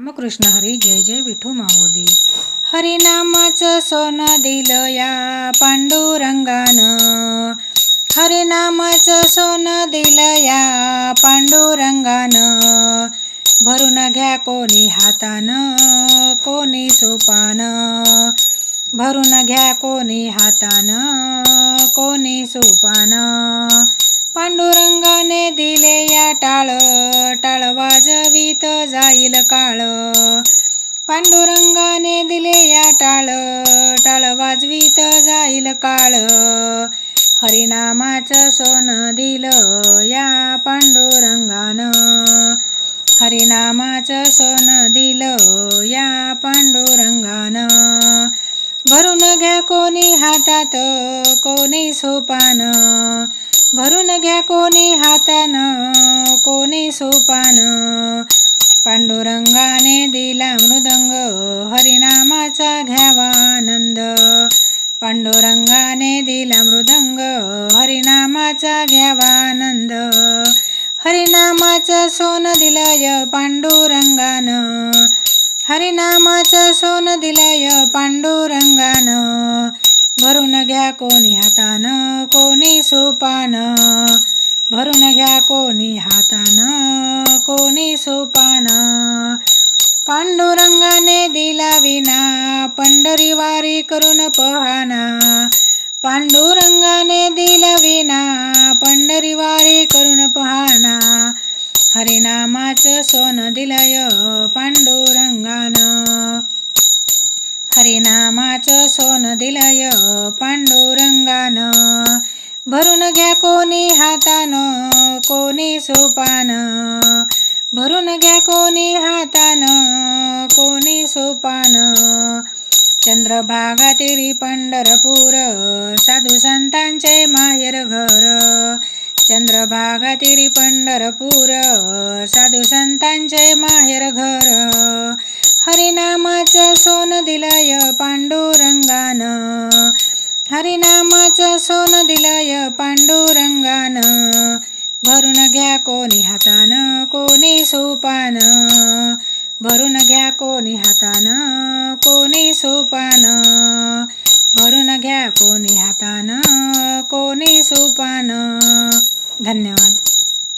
रामकृष्ण हरी जय जय विठू माऊली. हरिनामाचं सोनं दिलं या पांडुरंगानं. हरिनामाचं सोनं दिलं या पांडुरंगानं. भरून घ्या कोणी हातानं कोणी सुपानं. भरून घ्या कोणी हातानं कोणी सुपानं. पांडुरंगाने दिले टाळ टाळ वाजवीत जाईल काळ. पांडुरंगाने दिले या टाळ टाळ वाजवीत जाईल काळ. हरिनामाचं सोनं दिलं या पांडुरंगानं. हरिनामाचं सोनं दिलं या पांडुरंगानं. भरून घ्या कोणी हातात कोणी सोपानं. भरून घ्या कोणी हातानं कोणी सोपानं. पांडुरंगाने दिला मृदंग हरिनामाचा घ्यावा आनंद. पांडुरंगाने दिला मृदंग हरिनामाचा घ्यावा आनंद. हरिनामाचं सोनं दिलंय पांडुरंगानं. हरिनामाचं सोनं दिलंय पांडुरंगानं. भरून घ्या कोणी हातानं कोणी सोपानं. भरून घ्या कोणी हातानं कोणी सोपानं. पांडुरंगाने दिला विना पंढरीवारी करून पहाना. पांडुरंगाने दिला विना पंढरीवारी करून पहाना. हरिनामाचं सोनं दिलय पांडुरंगानं. हरिनामाचं सोन दिलय पांडुरंगान. भरून घ्या कोणी हातानं कोणी सोपानं. भरून घ्या कोणी हातानं कोणी सोपान. चंद्रभागा तिरी पंढरपूर साधू संतांचे माहेर घर. चंद्रभागा तिरी पंढरपूर साधू संतांचे माहेर घर. हरिना हरिनामाचं सोन दिलय पांडुरंगान. हरिनामाचं सोन दिलय पांडुरंगानं. भरून घ्या कोणी हातानं कोणी सोपान. भरून घ्या कोणी हातानं कोणी सोपान. भरून घ्या कोणी हातानं कोणी सोपान. धन्यवाद.